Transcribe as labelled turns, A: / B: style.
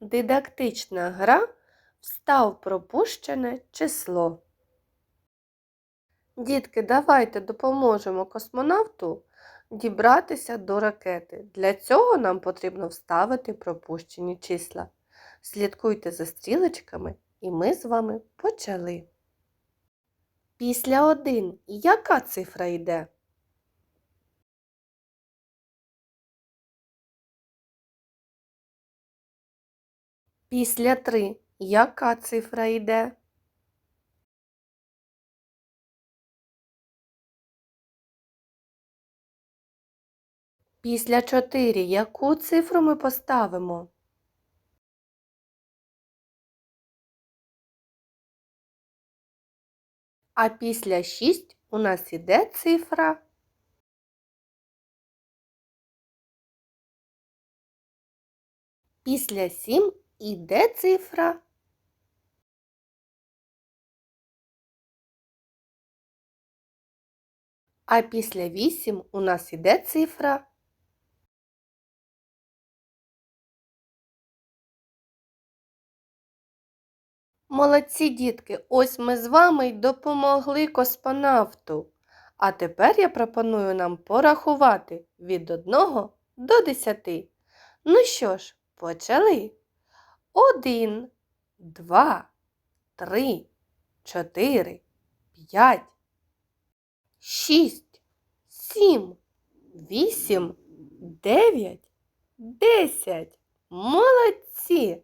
A: Дидактична гра встав пропущене число. Дітки, давайте допоможемо космонавту дібратися до ракети. Для цього нам потрібно вставити пропущені числа. Слідкуйте за стрілочками, і ми з вами почали. Після 1 яка цифра йде? Після 3 яка цифра йде? Після 4 яку цифру ми поставимо? А після 6 у нас іде цифра. Після 7 іде цифра. А після 8 у нас іде цифра. Молодці дітки, ось ми з вами й допомогли космонавту. А тепер я пропоную нам порахувати від 1 до 10. Ну що ж, почали. 1, 2, 3, 4, 5, 6, 7, 8, 9, 10. Молодці!